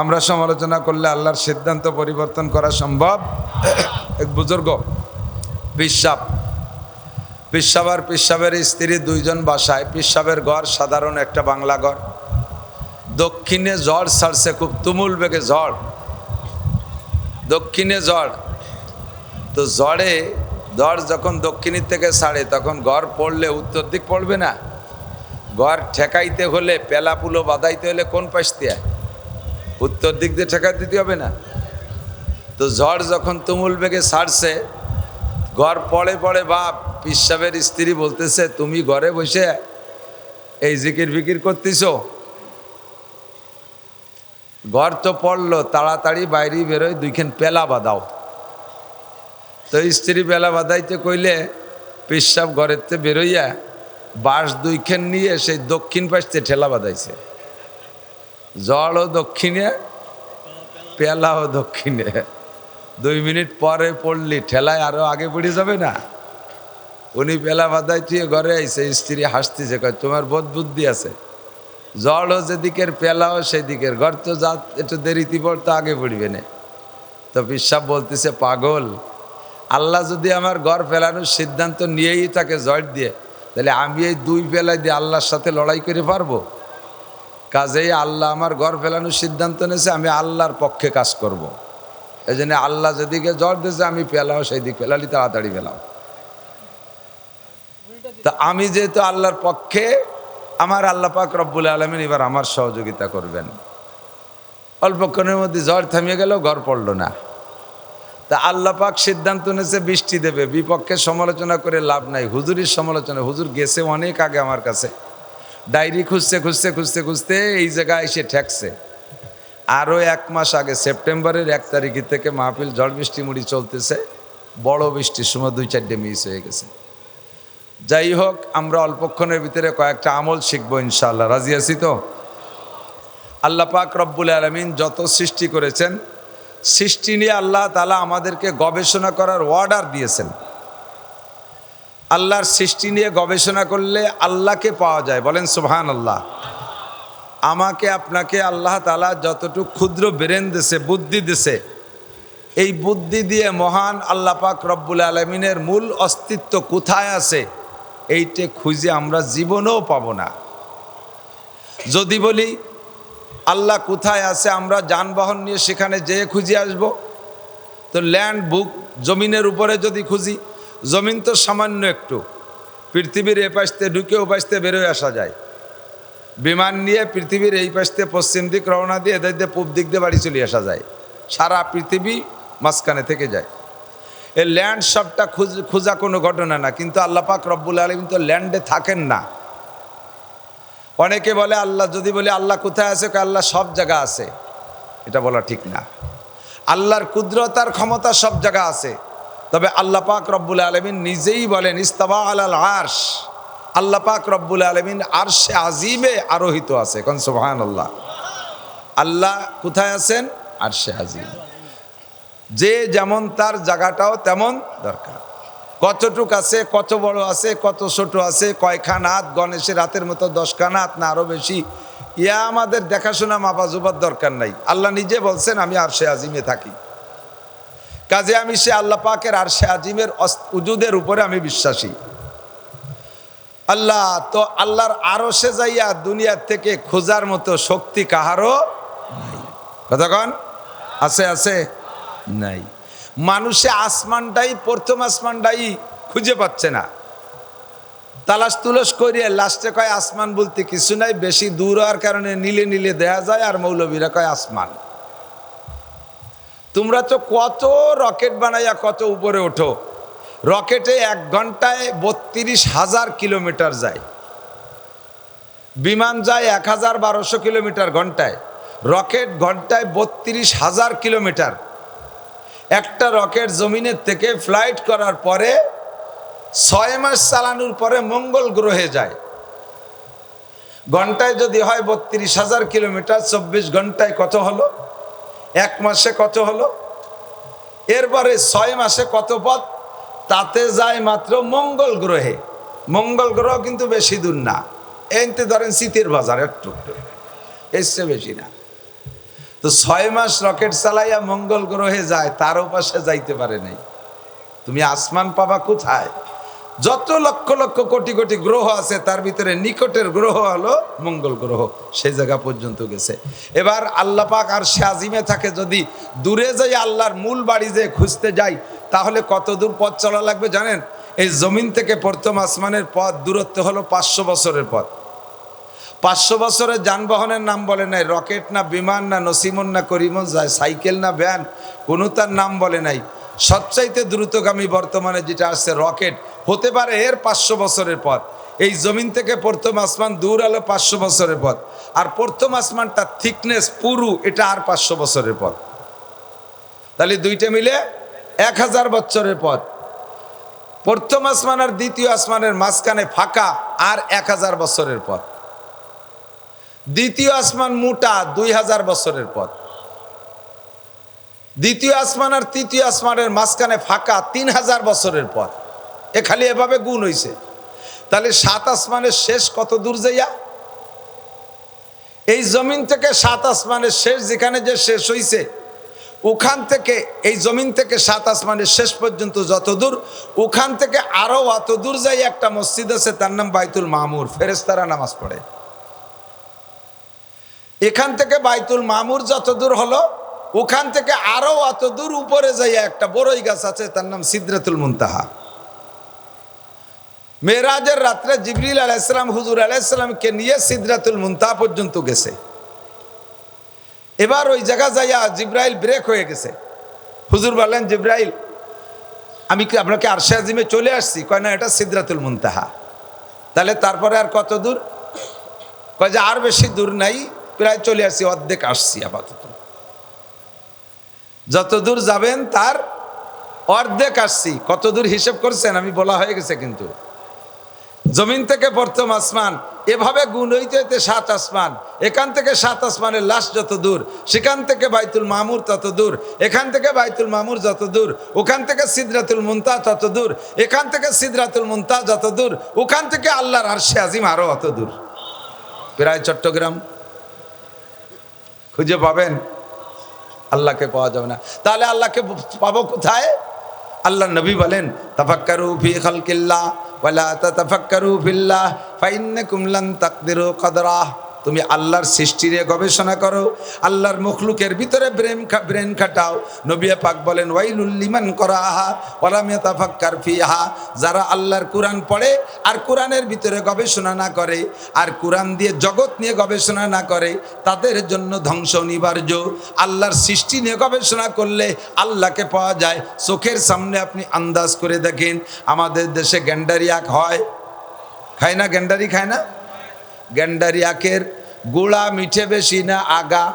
আমরা সমালোচনা করলে আল্লাহর সিদ্ধান্ত পরিবর্তন করা সম্ভব। এক বুজুর্গ পিসাব পিসাব আর পিসাবের স্ত্রী দুইজন বাসায়। পিসাবের ঘর সাধারণ একটা বাংলা ঘর। দক্ষিণে ঝড় ছাড়ছে, খুব তুমুল বেগে ঝড়। দক্ষিণে ঝড়। তো ঝড়ে, ঝড় যখন দক্ষিণের থেকে ছাড়ে, তখন ঘর পড়লে উত্তর দিক পড়বে না। ঘর ঠেকাইতে হলে, পেলাপুলো বাঁধাইতে হলে কোন পাশ দিয়ে? উত্তর দিক দিয়ে ঠেকা দিতে হবে না। তো ঝড় যখন তুমুল বেগে সারছে, ঘর পড়ে পড়ে বাপ পিসাবের স্ত্রী বলতেছে, তুমি ঘরে বসে এই জিকির ফিকির করতেছ? ঘর তো পড়ল, তাড়াতাড়ি বাইরে বেরোয়, দুইখান পেলা বাঁধাও। তো স্ত্রী বেলা বাঁধাইতে কইলে পিসাব ঘরের তে বেরোইয়া বাঁশ দুইখান নিয়ে সেই দক্ষিণ পাশতে ঠেলা বাঁধাইছে। জলও দক্ষিণে পেলাও দক্ষিণে। দুই মিনিট পরে পড়লি, ঠেলায় আরও আগে পড়ে যাবে না? উনি পেলা বাদাই তুই ঘরে আইসে স্ত্রী হাসতেছে, কয়, তোমার বোধ বুদ্ধি আছে। জলও যেদিকের, পেলাও সেদিকের। ঘর তো যা, একটু দেরিতে পড়তো আগে পড়বে না। তো বিশ্বাস বলতেছে, পাগল, আল্লাহ যদি আমার ঘর ফেলানোর সিদ্ধান্ত নিয়েই তাকে জট দিয়ে, তাহলে আমি এই দুই পেলাই দিয়ে আল্লাহর সাথে লড়াই করে পারব? কাজেই আল্লাহ আমার ঘর ফেলানোর সিদ্ধান্ত নিয়েছে, আমি আল্লাহর পক্ষে কাজ করব। এই জন্য আল্লাহ যেদিকে জ্বর দিয়েছে, আমি পেলাও সেই দিক পেলালি তাড়াতাড়ি পেলাম তা আমি যেহেতু আল্লাহর পক্ষে, আমার আল্লাহ পাক রব্বুল আলমিন এবার আমার সহযোগিতা করবেন। অল্পক্ষণের মধ্যে জ্বর থামিয়ে গেল, ঘর পড়ল না। তা আল্লাহ পাক সিদ্ধান্ত নিয়েছে, বৃষ্টি দেবে। বিপক্ষে সমালোচনা করে লাভ নাই। হুজুরির সমালোচনা, হুজুর গেছে অনেক আগে আমার কাছে। ডায়েরি খুঁজতে খুঁজতে খুঁজতে খুঁজতে এই জায়গায় এসে ঠেকছে। আরও এক মাস আগে, সেপ্টেম্বরের এক তারিখ থেকে মাহফিল ঝড় বৃষ্টি মুড়ি চলতেছে। বড় বৃষ্টির সময় দুই, চারটে মিস হয়ে গেছে। যাই হোক, আমরা অল্পক্ষণের ভিতরে কয়েকটা আমল শিখব ইনশাল্লাহ রাজি আছি তো? আল্লাহ পাক রব্বুল আলমিন যত সৃষ্টি করেছেন, সৃষ্টি নিয়ে আল্লাহ তালা আমাদেরকে গবেষণা করার অর্ডার দিয়েছেন। আল্লাহর সৃষ্টি নিয়ে গবেষণা করলে আল্লাহকে পাওয়া যায়। বলেন সুবহান আল্লাহ আমাকে, আপনাকে আল্লাহ তালা যতটুকু ক্ষুদ্র বেরেন দেশে বুদ্ধি দেশে এই বুদ্ধি দিয়ে মহান আল্লাহ পাক রব্বুল আলমিনের মূল অস্তিত্ব কোথায় আছে, এইটে খুঁজে আমরা জীবনেও পাব না। যদি বলি, আল্লাহ কোথায় আছে, আমরা যানবাহন নিয়ে সেখানে যেয়ে খুঁজে আসব, তো ল্যান্ড বুক জমিনের উপরে যদি খুঁজি জমিন তো সামান্য একটু। পৃথিবীর এ পাশতে ঢুকে ও পাশতে বেরোয় আসা যায়। বিমান নিয়ে পৃথিবীর এই পাশতে পশ্চিম দিক রওনা দিয়ে এদের দিয়ে পূব দিক দিয়ে বাড়ি চলে আসা যায়। সারা পৃথিবী মাঝখানে থেকে যায়। এই ল্যান্ড সবটা খুঁজ কোনো ঘটনা না, কিন্তু আল্লাহ পাক রব্বুল আলম তো ল্যান্ডে থাকেন না। অনেকে বলে, আল্লাহ যদি বলে, আল্লাহ কোথায় আছে? আল্লাহ সব জায়গা আছে। এটা বলা ঠিক না। আল্লাহর কুদরতার ক্ষমতা সব জায়গা আছে। তবে আল্লাহ পাক রব্বুল আলমিন নিজেই বলেন, ইস্তাবা আলাল আর্শ। আল্লাহ পাক রব্বুল আলমিন আরশে আজিমে আরোহিত আছে। কোন সুবহান আল্লাহ আল্লাহ কোথায় আছেন? আরশে আজিম। যে যেমন তার জায়গাটাও তেমন দরকার। কতটুক আছে, কত বড় আছে, কত ছোট আছে কয়খান হাত গণেশের হাতের মতো দশখান হাত না আরও বেশি, ইয়া আমাদের দেখাশোনা মাপা জুবার দরকার নাই। আল্লাহ নিজে বলছেন, আমি আরশে আজিমে থাকি। কাজে আমি সে আল্লাহ পাকের আর সে আজিমের উজুদের উপরে আমি বিশ্বাসী। আল্লাহ, তো আল্লাহর আরও সে যাইয়া দুনিয়ার থেকে খোঁজার মতো শক্তি কাহারও নাই। কতক্ষণ আছে আছে? নাই। মানুষে আসমানটাই, প্রথম আসমানটাই খুঁজে পাচ্ছে না। তালাশ তুলস করিয়ে লাস্টে কয়, আসমান বলতে কিছু নাই, বেশি দূর হওয়ার কারণে নীলে নীলে দেখা যায় আর মৌলবীরা কয়, আসমান। তোমরা তো কত রকেট বানাইয়া কত উপরে ওঠো। রকেটে এক ঘন্টায় বত্রিশ হাজার কিলোমিটার যায়। বিমান যায় এক হাজার বারোশো কিলোমিটার ঘন্টায়। রকেট ঘন্টায় বত্রিশ হাজার কিলোমিটার। একটা রকেট জমিনের থেকে ফ্লাইট করার পরে ছয় মাস চালানোর পরে মঙ্গল গ্রহে যায়। ঘন্টায় যদি হয় বত্রিশ হাজার কিলোমিটার, চব্বিশ ঘন্টায় কত হলো? এক মাসে কত হলো? এরপরে ছয় মাসে কত পথ? তাতে যায় মাত্র মঙ্গল গ্রহে। মঙ্গল গ্রহ কিন্তু বেশি দূর না। এনতে ধরেন শীতের বাজার একটু। এসছে বেশি না। তো ছয় মাস রকেট চালাইয়া মঙ্গল গ্রহে যায়, তারও পাশে যাইতে পারে নাই। তুমি আসমান পাবা কোথায়? যত লক্ষ লক্ষ কোটি কোটি গ্রহ আছে, তার ভিতরে নিকটের গ্রহ হলো মঙ্গল গ্রহ। সেই জায়গা পর্যন্ত গেছে। এবার আল্লাহ পাক আর সে আজিমে থাকে যদি দূরে যাই, আল্লাহর মূল বাড়ি যে খুঁজতে যাই, তাহলে কত দূর পথ চলা লাগবে জানেন? এই জমিন থেকে প্রথম আসমানের পথ, দূরত্ব হলো পাঁচশো বছরের পথ। পাঁচশো বছরের যানবাহনের নাম বলে নাই, রকেট না বিমান না নসিমন না করিমন যায় সাইকেল না ভ্যান, কোনো তার নাম বলে নাই। সবচাইতে দ্রুতগামী বর্তমানে যেটা আসছে রকেট, হতে পারে এর পাঁচশো বছরের পথ। এই জমিন থেকে প্রথম আসমান দূর হলো পাঁচশো বছরের পথ। আর প্রথম আসমানটা থিকনেস পুরু, এটা আর পাঁচশো বছরের পথ। তাহলে দুইটা মিলে এক হাজার বছরের পথ। প্রথম আসমান আর দ্বিতীয় আসমানের মাঝখানে ফাঁকা, আর এক হাজার বছরের পথ। দ্বিতীয় আসমান মোটা, দুই হাজার বছরের পথ। দ্বিতীয় আসমান আর তৃতীয় আসমানের মাঝখানে ফাঁকা তিন হাজার বছরের পর এ খালি এভাবে গুণ হইছে। তাহলে সাত আসমানের শেষ কত দূর যাইয়া? এই জমিন থেকে সাত আসমানের শেষ যেখানে যে শেষ হইছে, ওখান থেকে এই জমিন থেকে সাত আসমানের শেষ পর্যন্ত যত দূর, ওখান থেকে আরও অত দূর যাই একটা মসজিদ আছে, তার নাম বাইতুল মামুর। ফেরেস্তারা নামাজ পড়ে। এখান থেকে বাইতুল মামুর যত দূর হলো ওখান থেকে আরও অত দূর উপরে যাইয়া একটা বড়ই গাছ আছে, তার নাম সিদ্রাতুল মুনতাহা। মেরাজের রাত্রে জিবরিল আলাইসালাম হুজুর আলাইসালামকে নিয়ে সিদ্রাতুল মুনতাহা পর্যন্ত গেছে। এবার ওই জায়গা যাইয়া জিব্রাইল ব্রেক হয়ে গেছে। হুজুর বললেন, জিব্রাইল, আমি কি আপনাকে আরশে আজিমে চলে আসছি? কয়, না, এটা সিদ্রাতুল মুনতাহা। তাহলে তারপরে আর কত দূর? কয় যে আর বেশি দূর নাই, প্রায় চলে আসছি অর্ধেক আসছি আপাতত। যত দূর যাবেন, তার অর্ধেক আসছি। কত দূর হিসেব করছেন, আমি বলা হয়ে গেছে কিন্তু। জমিন থেকে প্রথম আসমান, এভাবে গুণ হইতে হইতে সাত আসমান। এখান থেকে সাত আসমানের লাশ যত দূর, সেখান থেকে বাইতুল মামুর তত দূর, এখান থেকে বাইতুল মামুর যত দূর, ওখান থেকে সিদরাতুল মুন্তা তত দূর, এখান থেকে সিদরাতুল মুন্তা যত দূর, ওখান থেকে আল্লাহর আরশে আজিম আরও অত দূর। প্রায় চট্টগ্রাম। খুঁজে পাবেন আল্লাহকে পাওয়া যাবে না। তাহলে আল্লাহকে পাবো কোথায়? আল্লাহ নবী বলেন, তাফাক্কারু ফি খালকিল্লাহ ওয়ালা তাতাফাক্কারু ফিল্লাহ ফাইন্নাকুম লান তাকদিরু কদরা তুমি আল্লাহর সৃষ্টি নিয়ে গবেষণা করো, আল্লাহর মুখলুকের ভিতরে ব্রেন ব্রেন খাটাও। নবিয়া পাক বলেন ওয়াইলুল্লিমান করা আহা ওলামিয়া তাফাক্কার ফি আহা যারা আল্লাহর কোরআন পড়ে আর কোরআনের ভিতরে গবেষণা না করে আর কোরআন দিয়ে জগৎ নিয়ে গবেষণা না করে, তাদের জন্য ধ্বংস অনিবার্য। আল্লাহর সৃষ্টি নিয়ে গবেষণা করলে আল্লাহকে পাওয়া যায়। চোখের সামনে আপনি আন্দাজ করে দেখেন, আমাদের দেশে গ্যান্ডারিয়াক হয়। খায় না গ্যান্ডারি খায় না? গ্যান্ডারিয়াকের গোড়া মিঠে বেশি না আগা?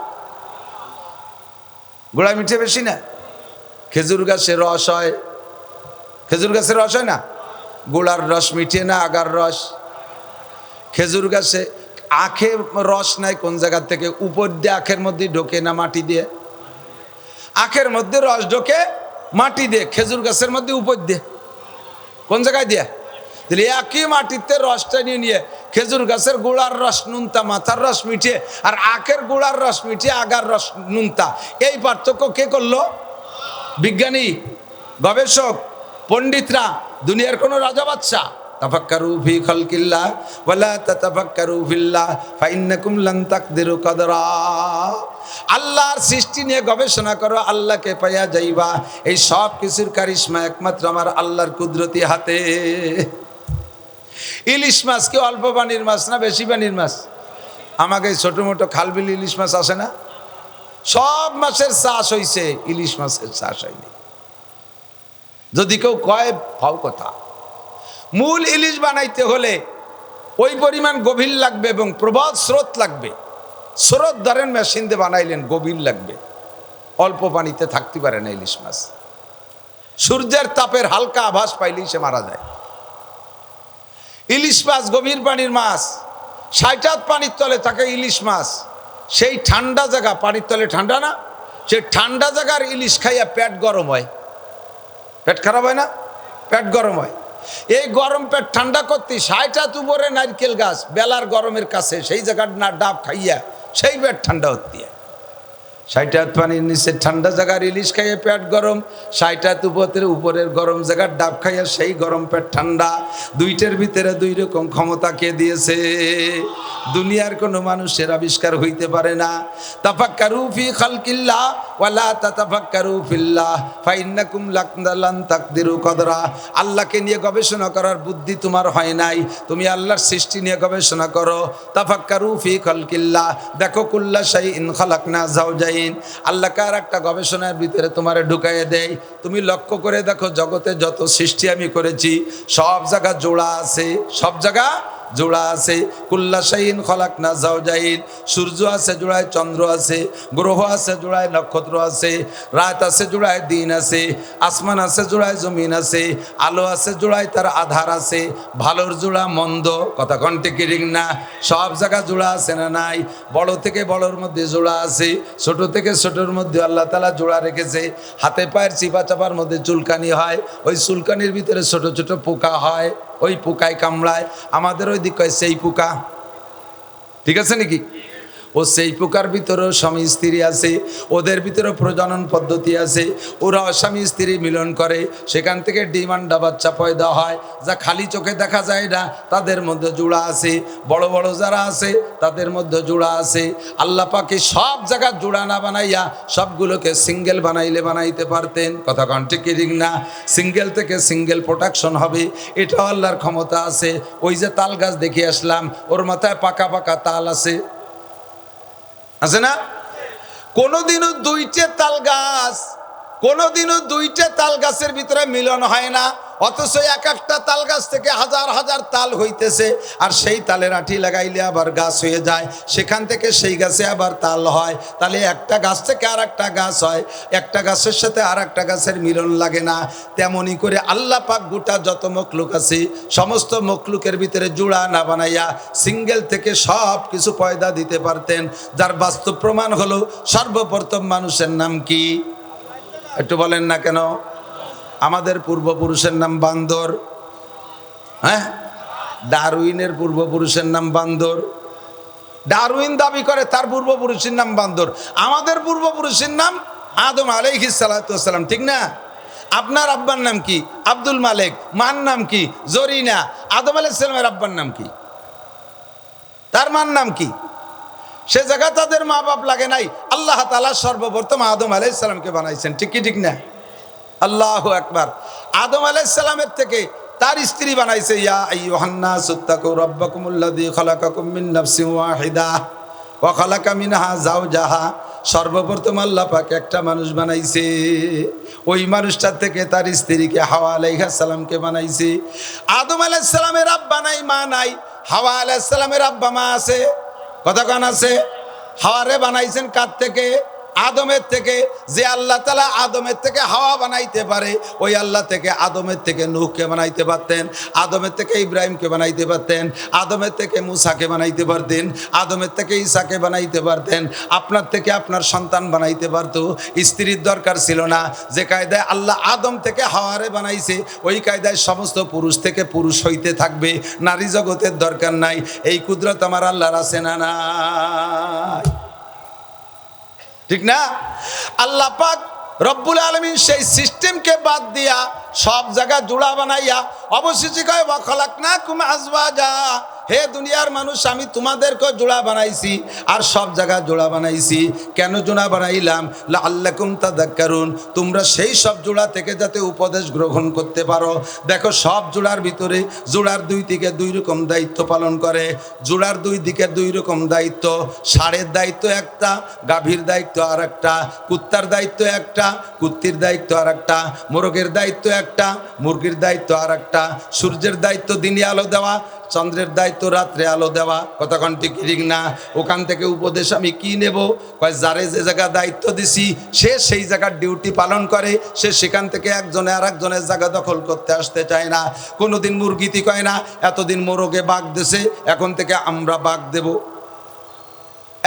গোড়া মিঠে বেশি না? খেজুর গাছের রস হয়। খেজুর গাছের রস হয় না? গোড়ার রস মিঠে না আগার রস? খেজুর গাছে আখে রস নাই কোন জায়গা থেকে? উপর দিয়ে আখের মধ্যে ঢোকে না মাটি দিয়ে? আখের মধ্যে রস ঢোকে মাটি দিয়ে, খেজুর গাছের মধ্যে উপর দিয়ে। কোন জায়গায় দিয়ে? তাহলে একই মাটিতে রসটা নিয়ে নিয়ে খেজুর গাছের গোড়ার রস নুনতা, মাথার রস মিঠিয়ে আর আখের গোড়ার রস মিঠিয়ে আগার রস নুনতা। এই পার্থক্য কে করল? বিজ্ঞানী, গবেষক, পণ্ডিতরা, দুনিয়ার কোনো রাজা বাচ্চা তাফাক্কারু ফি খালকিল্লাহ ওয়ালা তাতাফাক্কারু ফিল্লাহ ফাইন্নাকুম লান তাকদিরু কদরা। আল্লাহর সৃষ্টি নিয়ে গবেষণা করো, আল্লাহকে পাইয়া যাইবা। এই সব কিছুর কারিশমা একমাত্র আমার আল্লাহর কুদরতি হাতে। ইলিশ মাছ কি অল্প পানির মাছ না বেশি পানির মাছ? আমাকে ছোট মোটো খালবিল ইলিশ মাছ আসে না? সব মাছের চাষ হইছে, ইলিশ মাছের চাষ হয়নি। যদি কেউ কয় ফাও কথা। মূল ইলিশ বানাইতে হলে ওই পরিমাণ গভীর লাগবে এবং প্রবল স্রোত লাগবে। স্রোত ধরেন মেশিন দিয়ে বানাইলেন, গভীর লাগবে। অল্প পানিতে থাকতে পারে না ইলিশ মাছ। সূর্যের তাপের হালকা আভাস পাইলেই সে মারা যায়। ইলিশ মাছ গভীর পানির মাছ ষাটাত পানির তলে থাকে ইলিশ মাছ। সেই ঠান্ডা জায়গা, পানির তলে ঠান্ডা না সেই ঠান্ডা জায়গার ইলিশ খাইয়া পেট গরম হয়। পেট খারাপ হয় না? পেট গরম হয়। এই গরম পেট ঠান্ডা করতে ষাটাত উপরে নারকেল গাছ, বেলার গরমের কাছে সেই জায়গার না ডাব খাইয়া সেই পেট ঠান্ডা হতে ষাট হাত পানির নিচে ঠান্ডা জায়গার ইলিশ খাইয়ে পেট গরম ষাট হাত উপরের উপরের গরম জায়গার ডাব খাইয়া সেই গরম পেট ঠান্ডা। দুইটার ভিতরে দুই রকম ক্ষমতা কে দিয়েছে? দুনিয়ার কোনো মানুষের আবিষ্কার হইতে পারে না। তাফাক্কারু ফি খালকিল্লাহ ওয়ালা ফিল্লাহ, ফাইন্নাকুম লাকদালান তাকদিরু কদরা। আল্লাহকে নিয়ে গবেষণা করার বুদ্ধি তোমার হয় নাই। তুমি আল্লাহর সৃষ্টি নিয়ে গবেষণা করো। তাফাক্কারু ফি খালকিল্লাহ, দেখো কুল্লা শাইইন খালাকনা জাওজাইন আল্লাহ কার একটা গবেষণার ভিতরে তোমারে ঢুকাইয়ে দেয়? তুমি লক্ষ্য করে দেখো, জগতে যত সৃষ্টি আমি করেছি, সব জায়গা জোড়া আছে, সব জায়গা জোড়া আছে কুল্লাশাইন খলাক না জাওজাইন সূর্য আছে জোড়ায় চন্দ্র আছে, গ্রহ আছে জোড়ায় নক্ষত্র আছে, রাত আছে জোড়ায় দিন আছে, আসমান আছে জোড়ায় জমিন আছে, আলো আছে জোড়ায় তার আধার আছে, ভালোর জোড়া মন্দ, কথা কন্টে কিরিং না? সব জায়গা জোড়া আছে না নাই? বড় থেকে বড়র মধ্যে জোড়া আছে, ছোট থেকে ছোটর মধ্যে আল্লাহ তালা জোড়া রেখেছে, হাতে পায়ের চিপা চাপার মধ্যে চুলকানি হয়, ওই চুলকানির ভিতরে ছোট ছোট পোকা হয়। ওই পোকায় কামড়ায় আমাদের ওই দিক সেই পোকা। ঠিক আছে নাকি? ও সেই পোকার ভিতরেও স্বামী স্ত্রী আছে, ওদের ভিতরেও প্রজনন পদ্ধতি আছে, ওরা স্বামী স্ত্রী মিলন করে, সেখান থেকে ডিমান্ডা বাচ্চা পয়দা হয়, যা খালি চোখে দেখা যায় না, তাদের মধ্যে জোড়া আছে, বড় বড় যারা আছে, তাদের মধ্যে জোড়া আছে, আল্লাহ পাকে সব জায়গা জোড়া না বানাইয়া সবগুলোকে সিঙ্গেল বানাইলে বানাইতে পারতেন, কথা কন্টে কিরিং না? সিঙ্গেল থেকে সিঙ্গেল প্রোটেকশন হবে, এটাও আল্লাহর ক্ষমতা আছে, ওই যে তাল গাছ দেখে আসলাম, ওর মাথায় পাকা পাকা তাল আছে আছে না? কোনোদিনও দুইটে তাল গাছ কোনোদিনও দুইটে তাল গাছের ভিতরে মিলন হয় না। অথচ এক একটা তাল গাছ থেকে হাজার হাজার তাল হইতেছে, আর সেই তালের আঠি লাগাইলে আবার গাছ হয়ে যায়। সেখান থেকে সেই গাছে আবার তাল হয়। তাহলে একটা গাছ থেকে আর একটা গাছ হয়। একটা গাছের সাথে আর একটা গাছের মিলন লাগে না। তেমনই করে আল্লাহ পাক গোটা যত মখলুক আছে, সমস্ত মখলুকের ভিতরে জোড়া না বানাইয়া সিঙ্গেল থেকে সব কিছু পয়দা দিতে পারতেন। যার বাস্তব প্রমাণ হলো সর্বপ্রথম মানুষের নাম কি? একটু বলেন না কেন? আমাদের পূর্বপুরুষের নাম বান্দর। হ্যাঁ? ডারউইনের পূর্বপুরুষের নাম বান্দর। ডারউইন দাবি করে তার পূর্বপুরুষের নাম বান্দর। আমাদের পূর্বপুরুষের নাম আদম আলাইহি সালাতাম ঠিক না? আপনার আব্বার নাম কি? আব্দুল মালিক। মার নাম কি? জরিনা। আদম আলাইসালামের আব্বার নাম কি? তার মার নাম কি? সে জায়গা তাদের মা বাপ লাগে নাই। আল্লাহ তালা সর্বপ্রথম আদম আলাইসালামকে বানাইছেন, ঠিক কি, ঠিক না? আল্লাহ একবার আদম আলাইসালামের থেকে তার স্ত্রী বানাইছে, ইয়া সর্বপ্রথম আল্লাহ পাক একটা মানুষ বানাইছে। ওই মানুষটার থেকে তার স্ত্রীকে হাওয়া আলাইহিস সালামকে বানাইছে। আদম আলাইহিস সালামের আব্বা নাই, মা নাই, হাওয়া আলাইহিস সালামের আব্বা, মা আছে। কতক্ষণ আছে? হাওয়ারে বানাইছেন কার থেকে? আদমের থেকে, যে আল্লাহ তালা আদমের থেকে হাওয়া বানাইতে পারে, ওই আল্লাহ থেকে আদমের থেকে নূহকে বানাইতে পারতেন, আদমের থেকে ইব্রাহিমকে বানাইতে পারতেন, আদমের থেকে মুসাকে বানাইতে পারতেন, আদমের থেকে ঈসাকে বানাইতে পারতেন, আপনার থেকে আপনার সন্তান বানাইতে পারতো, স্ত্রীর দরকার ছিল না। যে কায়দায় আল্লাহ আদম থেকে হাওয়ারে বানাইছে, ওই কায়দায় সমস্ত পুরুষ থেকে পুরুষ হইতে থাকবে, নারী জগতের দরকার নাই। এই কুদরত আমার আল্লাহর আছে না নাই? ঠিক না? আল্লাহ পাক রব্বুল আলমিন সেই সিস্টেমকে বাদ দিয়া সব জায়গা জোড়া বানাইয়া অবশেষে কয় বখলাক না কুমা আসবা আজবাজা হে দুনিয়ার মানুষ, আমি তোমাদেরকে জোড়া বানাইছি আর সব জায়গা জোড়া বানাইছি। কেন জোড়া বানাইলাম? আল্লাকুম তাদাক্কারুন। তোমরা সেই সব জোড়া থেকে যাতে উপদেশ গ্রহণ করতে পারো। দেখো, সব জোড়ার ভিতরে জোড়ার দুই দিকে দুই রকম দায়িত্ব পালন করে। জোড়ার দুই দিকে দুই রকম দায়িত্ব। ষাঁড়ের দায়িত্ব একটা, গাভীর দায়িত্ব আর একটা কুত্তার দায়িত্ব একটা, কুত্তির দায়িত্ব আর একটা মোরগের দায়িত্ব একটা, মুরগির দায়িত্ব আর একটা সূর্যের দায়িত্ব দিনে আলো দেওয়া চন্দ্রের দায়িত্ব রাত্রে আলো দেওয়া। কতক্ষণ ঠিক ঠিক না? ওখান থেকে উপদেশ আমি কি নেব? কয়, যারে যে জায়গা দায়িত্ব দিছি, সে সেই জায়গার ডিউটি পালন করে। সে সেখান থেকে একজনে আর একজনের জায়গা দখল করতে আসতে চায় না। কোনোদিন মুরগিতি কয় না, এতদিন মোরগে বাঘ দেশে এখন থেকে আমরা বাঘ দেব।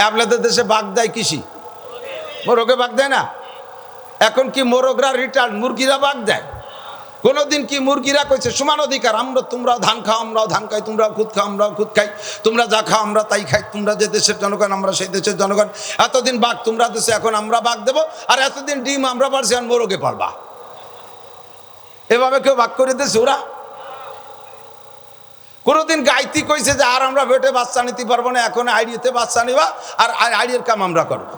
আপনাদের দেশে বাঘ দেয় কৃষি? মোরগে বাঘ দেয় না? এখন কি মোরগরা রিটার্ন মুরগিরা বাঘ দেয়? কোনোদিন কি মুরগিরা কইছে, সমান অধিকার, আমরা তোমরাও ধান খাও, আমরাও ধান খাই, তোমরাও খুদ খাও, আমরাও খুদ খাই, তোমরা যা খাও, আমরা তাই খাই, তোমরা যে দেশের জনগণ, আমরা সেই দেশের জনগণ। এতদিন বাঘ তোমরা দেশে এখন আমরা বাঘ দেবো, আর এতদিন ডিম আমরা পারছি, আর মোরগে পারবা। এভাবে কেউ বাঘ করে দিয়েছে ওরা? কোনোদিন গাইতি কইছে যে, আর আমরা ভেটে বাচ্চা নিতে পারব না, এখন আইডিয়াতে বাচ্চা নিবা, আর আইডিয়ার কাম আমরা করব।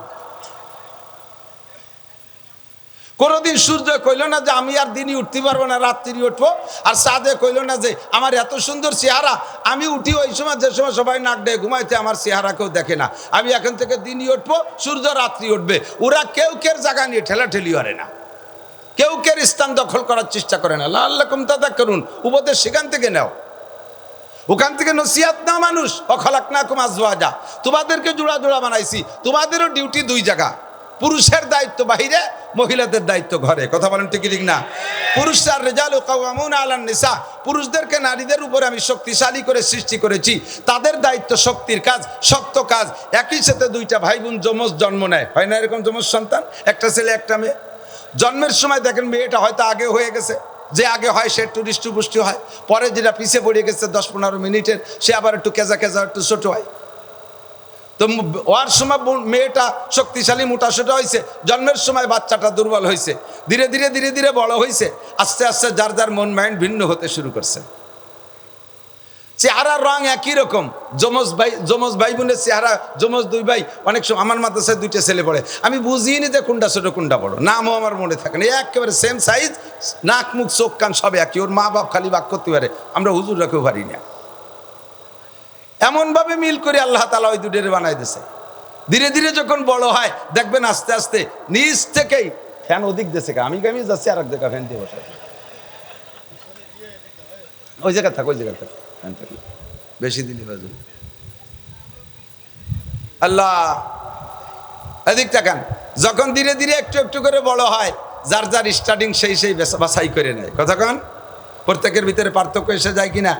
কোনোদিন সূর্য কইল না যে আমি আর দিনই উঠতে পারব না রাত্রি উঠবো। আর সাদে কইল না যে আমার এত সুন্দর চেহারা, আমি উঠি ওই সময় যে সময় সবাই নাক ডে ঘুমাইতে আমার চেহারা কেউ দেখে না। আমি এখন থেকে দিনই উঠবো, সূর্য রাত্রি উঠবে। ওরা কেউ কের জায়গা নিয়ে ঠেলাঠেলি করে না। কেউ কের স্থান দখল করার চেষ্টা করে না। আল্লাহ তাদা করুন উপদেশ সেখান থেকে নাও। ওখান থেকে নসিহাত না মানুষ। অখলাক না কুম আজওয়াজা। তোমাদেরকে জোড়া জোড়া বানাইছি। তোমাদেরও ডিউটি দুই জায়গা। পুরুষের দায়িত্ব বাহিরে মহিলাদের দায়িত্ব ঘরে। কথা বলেন ঠিক ঠিক না? পুরুষরা রেজাল কাউমুন আলান নিসা। পুরুষদেরকে নারীদের উপরে আমি শক্তিশালী করে সৃষ্টি করেছি। তাদের দায়িত্ব শক্তির কাজ, শক্ত কাজ। একই সাথে দুইটা ভাই বোন যমজ জন্ম নেয়। হয় না এরকম যমজ সন্তান? একটা ছেলে, একটা মেয়ে। জন্মের সময় দেখেন মেয়েটা হয়তো আগে হয়ে গেছে। যে আগে হয় সে একটু হৃষ্টি পুষ্টি হয়। পরে যেটা পিছিয়ে পড়ে গেছে দশ পনেরো মিনিটের, সে আবার একটু কেজা কেজা একটু ছোট হয়। তো হওয়ার সময় মেয়েটা শক্তিশালী, মোটা সোটা হয়েছে জন্মের সময় বাচ্চাটা দুর্বল হয়েছে ধীরে ধীরে ধীরে ধীরে বড় হয়েছে আস্তে আস্তে যার যার মন মাইন্ড ভিন্ন হতে শুরু করছে। চেহারার রং একই রকম। যমজ ভাই যমজ ভাই বোনের চেহারা, যমজ দুই ভাই, অনেক সময় আমার মাদ্রাসায় দুইটা ছেলে পড়ে। আমি বুঝিনি যে কোনটা ছোটো, কোনটা বড়। নামও আমার মনে থাকে না। একেবারে সেম সাইজ নাক, মুখ, চোখ, কান সব একই। ওর মা বাপ খালি বাক করতে পারে। আমরা হুজুর রাখেও পারি না। এমনভাবে মিল করে আল্লাহ তালা ওই দুটের বানাই দিছে। ধীরে ধীরে যখন বড় হয়, দেখবেন আস্তে আস্তে নিজ থেকেই ফ্যান ওদিক দেশে আমি আমি যাচ্ছি আর এক জায়গা ফ্যান দিয়ে বসে ওই জায়গা থাক, ওই জায়গা থাক, ফ্যান বেশি দিনই বাজু আল্লাহ এদিক তাকান যখন ধীরে ধীরে একটু একটু করে বড় হয়, যার যার স্টার্টিং সেই সেই বাছাই করে নেয়। কথা কন? প্রত্যেকের ভিতরে পার্থক্য এসে যায় কিনা?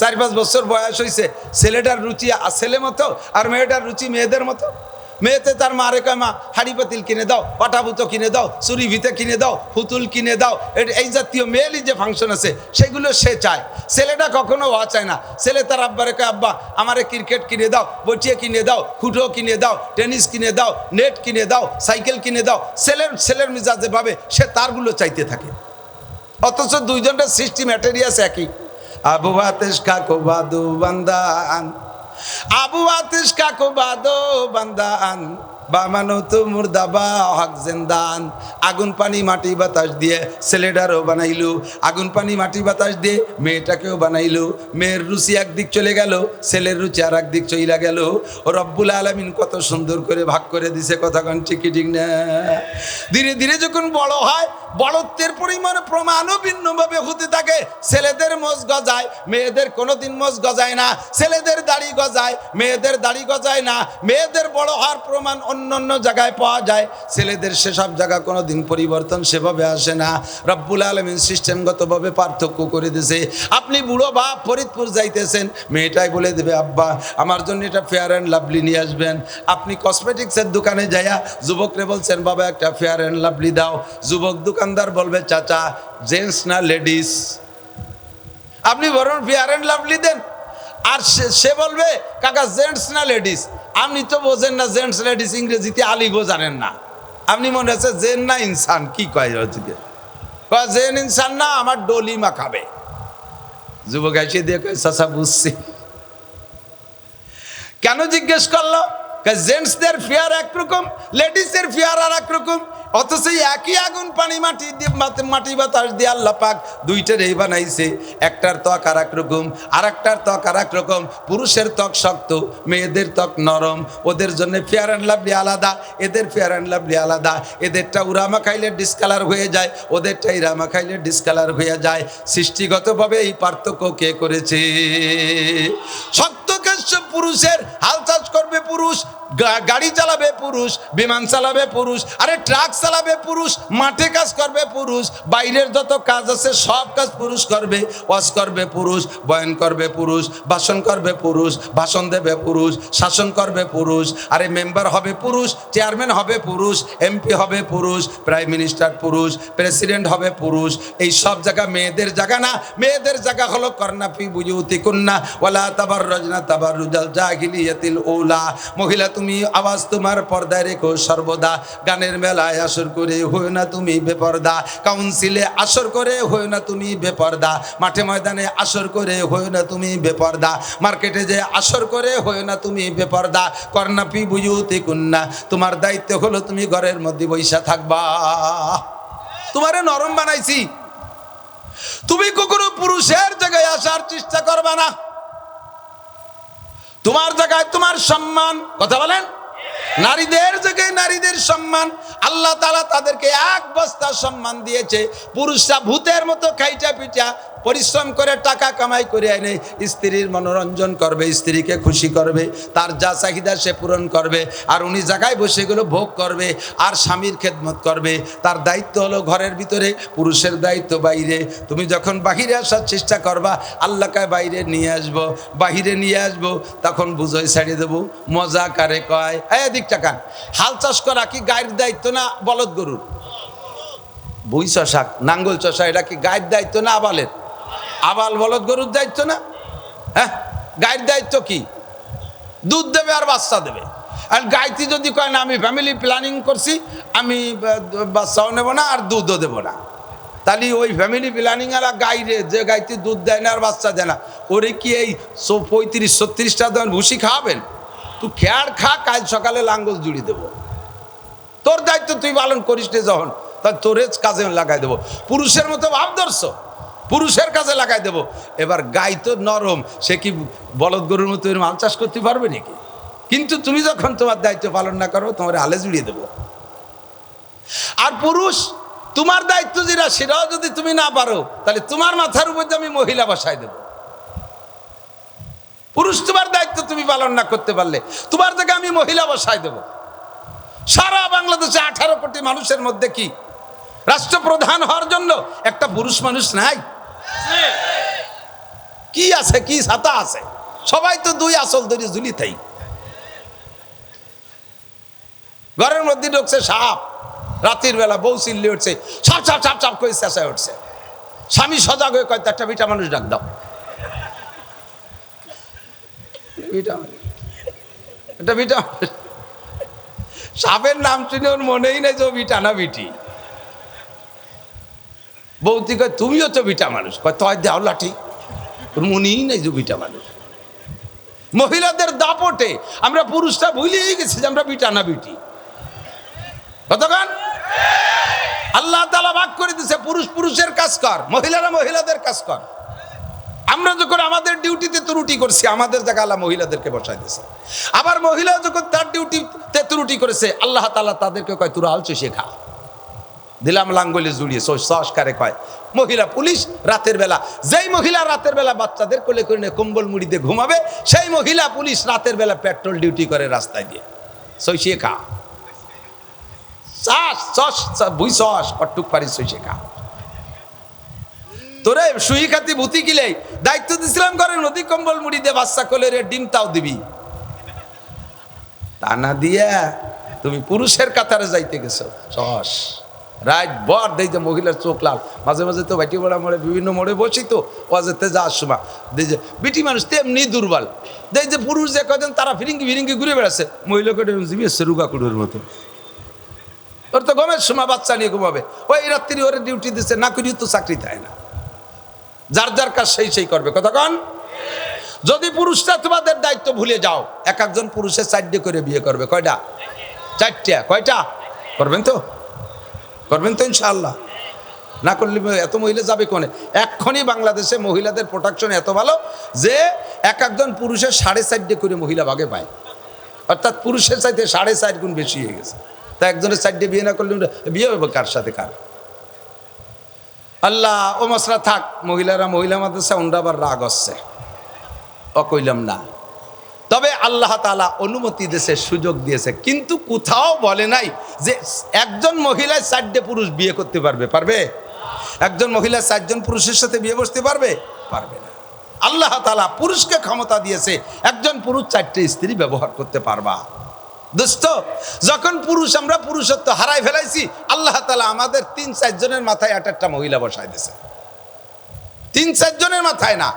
চার পাঁচ বছর বয়স হয়েছে ছেলেটার রুচি ছেলে মতো আর মেয়েটার রুচি মেয়েদের মতো। মেয়েতে তার মারে কয়, মা, হাড়ি পাতিল কিনে দাও পাটাবুতো কিনে দাও, চুরি ভিতে কিনে দাও, পুতুল কিনে দাও এই জাতীয় মেয়েলি যে ফাংশন আছে, সেগুলো সে চায়। ছেলেটা কখনো হওয়া চায় না। ছেলে তার আব্বারে কয়, আব্বা, আমারে ক্রিকেট কিনে দাও, বটিয়া কিনে দাও ফুটো কিনে দাও, টেনিস কিনে দাও, নেট কিনে দাও, সাইকেল কিনে দাও। ছেলের ছেলের মিজাজে ভাবে সে তারগুলো চাইতে থাকে। অথচ দুইজনের সৃষ্টি ম্যাটেরিয়াস একই। আবু আতিস কাকো বাদু বান্দান। আবু আতিস কাকো বাদো বান্দান। বামানো তো মুর্দাবা হক জিন্দান। আগুন, পানি, মাটি, বাতাস দিয়ে ছেলেটারও বানাইলু। আগুন, পানি, মাটি, বাতাস দিয়ে মেয়েটাকেও বানাইলু। মেয়ের রুচি একদিক চলে গেল, ছেলের রুচি আর একদিক চইলা গেল। ও রব্বুল আলমিন কত সুন্দর করে ভাগ করে দিছে, কথা কন ঠিকই ঠিক না? ধীরে ধীরে যখন বড় হয় বড়ত্বের পরিমাণ প্রমাণও ভিন্নভাবে হতে থাকে। ছেলেদের মোজ গজায়, মেয়েদের কোনোদিন মোজ গজায় না। ছেলেদের দাড়ি গজায়, মেয়েদের দাড়ি গজায় না। মেয়েদের বড় হওয়ার প্রমাণ অন্য অন্য জায়গায় পাওয়া যায়। ছেলেদের সেসব জায়গা কোনোদিন পরিবর্তন সেভাবে আসে না। রব্বুল আলমিন সিস্টেমগতভাবে পার্থক্য করে দিছে আপনি বুড়ো বাপ ফরিদপুর যাইতেছেন, মেয়েটাই বলে দেবে, আব্বা, আমার জন্য এটা ফেয়ার অ্যান্ড লাভলি নিয়ে আসবেন। আপনি কসমেটিক্সের দোকানে যাইয়া যুবকরে বলছেন, বাবা, একটা ফেয়ার অ্যান্ড লাভলি দাও। যুবক দোকানদার বলবে, চাচা জেন্টস না লেডিস আপনি বরং ফেয়ার অ্যান্ড লাভলি দেন। আর সে বলবে, কাকা জেন্টস না লেডিস আপনি তো বোঝেন না জেন্টস লেডিস ইংরেজিতে আলিগো জানেন না। আপনি মনে হচ্ছে জেন না ইনসান, কি কয় জেন ইনসান না, আমার ডলি মাখাবে। যুবক এসে দিয়ে চাচা, বুঝছি। কেন জিজ্ঞেস করল? জেন্টসদের ফেয়ার একরকম লেডিসের ফেয়ার আর একরকম অথচ একই আগুন পানি মাটি মাটি- বাতাস দিয়ে আল্লাহ পাক দুইটার এই বানাইছে। একটার ত্বক আর এক রকম আর একটার ত্বক আর এক রকম। পুরুষের ত্বক শক্ত, মেয়েদের ত্বক নরম। ওদের জন্য ফেয়ার অ্যান্ড লাভলি আলাদা, এদের ফেয়ার অ্যান্ড লাভলি আলাদা। এদেরটা উরামা খাইলে ডিসকালার হয়ে যায় ওদেরটা ইরামা খাইলে ডিসকালার হয়ে যায়। সৃষ্টিগতভাবে এই পার্থক্য কে করেছে? সত্যকে উদ্দেশ্য পুরুষের হাল চাষ করবে পুরুষ গাড়ি চালাবে পুরুষ, বিমান চালাবে পুরুষ, আরে ট্রাক চালাবে পুরুষ, মাঠে কাজ করবে পুরুষ, বাইরের যত কাজ আছে সব কাজ পুরুষ করবে, ওয়াজ করবে পুরুষ, বয়ন করবে পুরুষ, ভাষণ করবে পুরুষ, ভাষণ দেবে পুরুষ, শাসন করবে পুরুষ, আরে মেম্বার হবে পুরুষ, চেয়ারম্যান হবে পুরুষ, এমপি হবে পুরুষ, প্রাইম মিনিস্টার পুরুষ, প্রেসিডেন্ট হবে পুরুষ, এই সব জায়গা মেয়েদের জায়গা না, মেয়েদের জায়গা হলো কর্ণাফি বুঝুতি কন্যা ওয়ালা তাবার রজনা তাবার রুজাল জাহিলিয়াতিল ওলা মহিলা, তুমি আওয়াজ তোমার পর্দায় রেখো সর্বদা। গানের মেলায় আসর করে হই না তুমি বেপর্দা। কাউন্সিলে আসর করে হই না তুমি বেপর্দা। মাঠে ময়দানে আসর করে হই না তুমি বেপর্দা। মার্কেটে যে আসর করে হই না তুমি বেপর্দা। কর্ণাপি বুঝুতি কন্যা তোমার দায়িত্ব হলো তুমি ঘরের মধ্যে বৈশা থাকবা। তোমারে নরম বানাইছি। তুমি কখনো পুরুষের জায়গায় আসার চেষ্টা করবা না। তোমার জায়গায় তোমার সম্মান। কথা বলেন? নারীদের জায়গায় নারীদের সম্মান, আল্লাহ তালা তাদেরকে এক বস্তা সম্মান দিয়েছে। পুরুষরা ভূতের মতো খাইটা পিটা, পরিশ্রম করে টাকা কামাই করে এনে স্ত্রীর মনোরঞ্জন করবে, স্ত্রীকে খুশি করবে, তার যা চাহিদা সে পূরণ করবে, আর উনি জায়গায় বসে গেলো ভোগ করবে, আর স্বামীর খেদমত করবে। তার দায়িত্ব হলো ঘরের ভিতরে, পুরুষের দায়িত্ব বাইরে। তুমি যখন বাহিরে আসার চেষ্টা করবা, আল্লাহকে বাইরে নিয়ে আসব, বাহিরে নিয়ে আসব, তখন বুঝোই ছাড়িয়ে দেবো, মজা কারে কয়? এই দিক টাকান হাল চাষ করা কি গায়ের দায়িত্ব না বলদ গরুর? বই চষা নাঙ্গল চষা এটা কি গায়ের দায়িত্ব না আবালের? আবাল বলদ গরুর দায়িত্ব না? হ্যাঁ? গায়ের দায়িত্ব কি? দুধ দেবে আর বাচ্চা দেবে। আর গাইতি যদি কয়, না, আমি ফ্যামিলি প্ল্যানিং করছি, আমি বাচ্চাও নেব না আর দুধও দেবো না। তাহলে ওই ফ্যামিলি প্ল্যানিং আর গাইরে, যে গাইতে দুধ দেয় না আর বাচ্চা দেয় না। ওরে কি এই পঁয়ত্রিশ ছত্রিশটা দেন ভুসি খাওয়াবেন? তুই খেয়ার খা কাল সকালে লাঙ্গল জুড়ি দেবো তোর দায়িত্ব তুই পালন করিস নে যখন তা তোর কাজে লাগাই দেবো পুরুষের মতো ভাবদর্শ পুরুষের কাজে লাগাই দেবো এবার গাই তো নরম সে কি বলদ গরুর মতো মাল চাষ করতে পারবে নাকি? কিন্তু তুমি যখন তোমার দায়িত্ব পালন না করো, তোমার আলে জুড়িয়ে দেবো। আর পুরুষ, তোমার দায়িত্ব যেটা, সেটাও যদি তুমি না পারো, তাহলে তোমার মাথার উপর আমি মহিলা বসাই দেবো। পুরুষ, তোমার দায়িত্ব তুমি পালন না করতে পারলে। তোমার জায়গায় আমি মহিলা বসাই দেবো। সারা বাংলাদেশে আঠারো কোটি মানুষের মধ্যে কি? রাষ্ট্রপ্রধান হওয়ার জন্য একটা পুরুষ মানুষ নাই? কি আছে, কি ছাতা আছে? সবাই তো দুই আসল ধরে ঝুলি থাই। ঘরের মধ্যে ঢুকছে সাপ। রাতের বেলা বউ চিল্লি উঠছে সাপ সাপ সাপ সাপ করে চেঁচায় উঠছে। স্বামী সজাগ হয়ে কয় একটা বিটা মানুষ ডাক দাও। এটা বিটা সাপের নাম শুনে ওর মনেই নেই যে বিটা না বিটি বৌতি কয় তুমিও তো বিটা মানুষ। কয়, তয় দেও লাঠি। ওর মনেই নেই যে বিটা মানুষ। মহিলাদের দাপটে আমরা পুরুষটা ভুলেই গেছি যে আমরা বিটা না বিটি কতক্ষণ? আল্লাহ তালা ভাগ করে দিছে, পুরুষ পুরুষের কাজ কর, মহিলারা মহিলাদের কাজ কর। আমরা যখন আমাদের ডিউটিতে ত্রুটি করছি, আমাদের জায়গা আল্লাহ মহিলাদেরকে বসাই দিয়েছে। আবার মহিলা যখন তার ডিউটিতে ত্রুটি করেছে, আল্লাহ তালা তাদেরকে কয়, তোরা আলচে শেখা। দিলাম লাঙ্গলে জুড়িয়ে সংস্কারে কয়, মহিলা পুলিশ রাতের বেলা, যেই মহিলা রাতের বেলা বাচ্চাদের কোলে করে কম্বল মুড়িতে ঘুমাবে, সেই মহিলা পুলিশ রাতের বেলা পেট্রোল ডিউটি করে রাস্তায় দিয়ে। সইসিয়ে খা চাষ চস বুই চস কটুক পারি সইসিয়ে খা তোরে সুই খাতি ভূতি গিলে দায়িত্ব দিছিলাম করে নদী কম্বল মুড়ি দিয়ে বাচ্চা কোলে রে ডিমটাও দিবি। তা না দিয়া তুমি পুরুষের কাতারে যাইতে গেছো। সস রাত বর দেই যে মহিলার চোখ লাল। মাঝে মাঝে তো বাইটি মোড়া মোড়ে বিভিন্ন মোড়ে বসি তো ওয়াজেতে যাওয়ার সময়। দেই যে বিটি মানুষ তেমনি দুর্বল। দেই যে পুরুষ যে কজন তারা ফিরিঙ্গি ফিরিঙ্গি ঘুরে বেড়াচ্ছে। মহিলা কটে জিবিয়েছে রুগা কুড়ুর মতো। ওর তো গমের সময় বাচ্চা নিয়ে ঘুমাবে। ওই রাত্রি ওরে ডিউটি দিচ্ছে না করিও তো চাকরি দেয় না। যার যার কাজ সেই সেই করবে। কতক্ষণ যদি পুরুষরা তোমাদের দায়িত্ব ভুলে যাও, এক একজন পুরুষের চারটে করে বিয়ে করবে। কয়টা? চারটা। কয়টা? করবেন তো? করবেন তো ইনশাআল্লাহ। না করলে এত মহিলা যাবে কোনে? এক্ষণই বাংলাদেশে মহিলাদের প্রোটেকশন এত ভালো যে এক একজন পুরুষের সাড়ে চারটে করে মহিলা ভাগে পায়। অর্থাৎ পুরুষের চাইতে সাড়ে চার গুণ বেশি হয়ে গেছে। তা একজনের চারটে বিয়ে না করলে বিয়ে হবে কার সাথে কার? আল্লাহ, ও মশলা থাক। মহিলারা মহিলা মাদ্রাসা উন্ডা আবার রাগ হচ্ছে। ও কইলাম না। তবে আল্লাহ তালা অনুমতি দেশে সুযোগ দিয়েছে। কিন্তু কোথাও বলে নাই যে একজন মহিলায় চারটে পুরুষ বিয়ে করতে পারবে পারবে? একজন মহিলা চারজন পুরুষের সাথে বিয়ে বসতে পারবে? পারবে না। আল্লাহ তালা পুরুষকে ক্ষমতা দিয়েছে, একজন পুরুষ চারটে স্ত্রী ব্যবহার করতে পারবা। দোস্ত যখন পুরুষ, আমরা পুরুষত্ব হারাই ফেলাইছি, আল্লাহ তালা আমাদের তিন চারজনের মাথায় এক একটা মহিলা বসায় দিয়েছে। তিন চারজনের মাথায় না,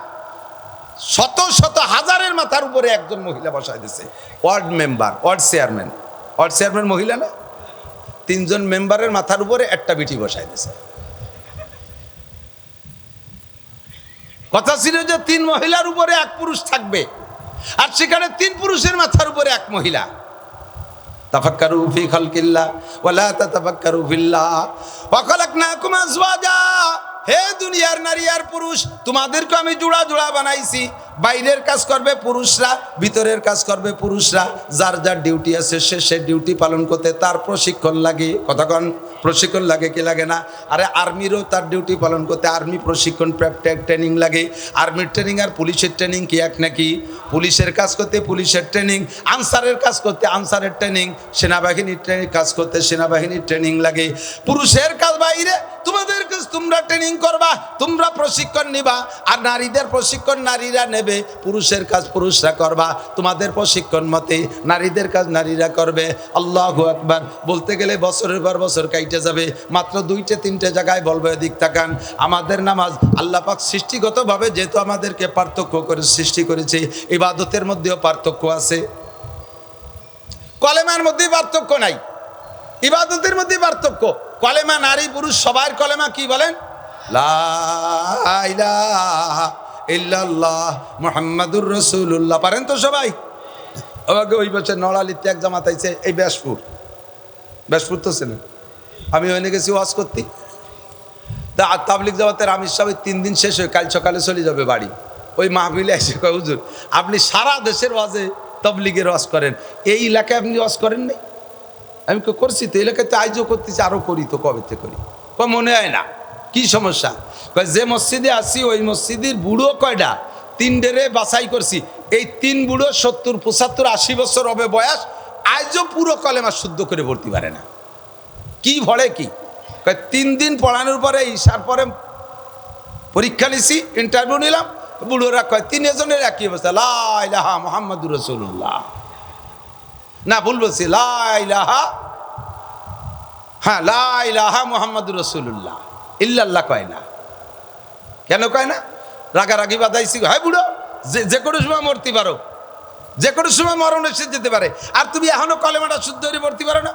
শত শত হাজারের মাথার উপরে একজন মহিলা বসায় দিয়েছে। Ward member, ward chairman. Ward chairman মহিলা না? তিনজন মেম্বারের মাথার উপরে একটা বিটি বসায় দিয়েছে। কথা ছিল যে তিন মহিলার উপরে এক পুরুষ থাকবে, আর সেখানে তিন পুরুষের মাথার উপরে এক মহিলা। তাফাক্কারু ফি খালকিল্লাহ, ওয়ালা তাতাফাক্কারু ফিল্লাহ। ওয়া খালাকনাকুম আজওয়াজা। হে দুনিয়ার নারী আর পুরুষ, তোমাদেরকে আমি জোড়া জোড়া বানাইছি। বাইরের কাজ করবে পুরুষরা, ভিতরের কাজ করবে পুরুষরা। যার যার ডিউটি আছে, সে সে ডিউটি পালন করতে তার প্রশিক্ষণ লাগে। কতক্ষণ প্রশিক্ষণ লাগে কি লাগে না? আরে আর্মিরও তার ডিউটি পালন করতে, আর্মি প্রশিক্ষণ ট্রেনিং লাগে। আর্মির ট্রেনিং আর পুলিশের ট্রেনিং কি এক নাকি? পুলিশের কাজ করতে পুলিশের ট্রেনিং আনসারের কাজ করতে আনসারের ট্রেনিং সেনাবাহিনীর ট্রেনিং কাজ করতে সেনাবাহিনীর ট্রেনিং লাগে। পুরুষের কাজ বাইরে, তোমাদের কাজ তোমরা ট্রেনিং করবা, তোমরা প্রশিক্ষণ নিবা, আর নারীদের প্রশিক্ষণ নারীরা নেবে, পুরুষের কাজ পুরুষরা করবা। তোমাদের প্রশিক্ষণ মতে নারীদের কাজ নারীরা করবে। আল্লাহ আকবার। বলতে গেলে বছরের পর বছর কাইটে যাবে। মাত্র দুইটে, তিনটে জায়গায় বলব, এদিক তাকান। আমাদের নামাজ আল্লাহ পাক সৃষ্টিগতভাবে যেহেতু আমাদেরকে পার্থক্য করে সৃষ্টি করেছে, ইবাদতের মধ্যেও পার্থক্য আছে। কলেমার মধ্যে পার্থক্য নাই। ইবাদতের মধ্যে পার্থক্য। কলেমা নারী, পুরুষ, সবার কলেমা কি বলেন? মুহাম্মাদুর রাসূলুল্লাহ। পারেন তো সবাই? ওই বছর নড়ালিতে এক জামাত আইছে, এই ব্যাসপুর। ব্যাসপুর তো ছিলেন আমি ওখানে গেছি ওয়াজ করতে। তা তাবলিক জামাতের আমির সাহেব তিন দিন শেষ হয়ে কাল সকালে চলে যাবে বাড়ি। ওই মাহফিলে এসে কয়, হুজুর, আপনি সারা দেশের ওয়াজে তবলিগের ওয়াজ করেন। এই এলাকায় আপনি ওয়াজ করেন নাই? আমি করছি তো, এলাকায় তো আইজও করতেছি আরও করি তো, কবে থেকে করি? কয়, মনে হয় না। কি সমস্যা? কয়, যে মসজিদে আসি ওই মসজিদের বুড়ো কয়টা তিন ডেরে বাছাই করছি। এই তিন বুড়ো সত্তর, পঁচাত্তর, আশি বছর হবে বয়স, আজও পুরো কলেমা শুদ্ধ করে ভর্তি পারে না। কি ভরে কি? তিন দিন পড়ানোর পরে ঈশার পরে পরীক্ষা নিছি ইন্টারভিউ নিলাম, বুড়োরা কয়, তিন তিনজনের একই অবস্থা লাহা মোহাম্মদুর রসুল্লাহ না, ভুল বলছি লাহা হ্যাঁ লাহা মোহাম্মদুর রসুল্লাহ ইল্লাল্লাহ কয় না। কেন কয় না? রাগারাগি বাদাইছি হ্যাঁ বুড়ো, যে যে কোনো সময় মরতে পারো। যে কোনো সময় মরণ এসে যেতে পারে। আর তুমি এখনও কলেমাটা শুদ্ধ পড়তে পারো না।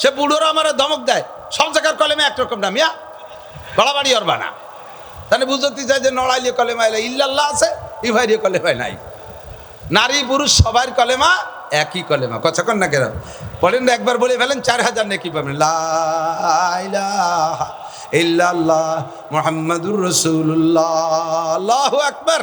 সে বুড়োরা আমার ধমক দেয়। সব জায়গার কলেমে একরকম না মিয়া গড়াবাড়ি অরবা না। তাহলে বুঝতে চাই যে নড়াইলে কলেমা এলে ইল্লাল্লাহ আছে, ইভাইরে কলেমায় নাই। নারী পুরুষ সবার কলেমা একই কলেমা। কথা কন না কেন? বলেন না, একবার বলে ফেলেন, চার হাজার নাকি পাবেন। লা ইলাহা ইল্লাল্লাহ মুহাম্মাদুর রাসূলুল্লাহ। আল্লাহু আকবার।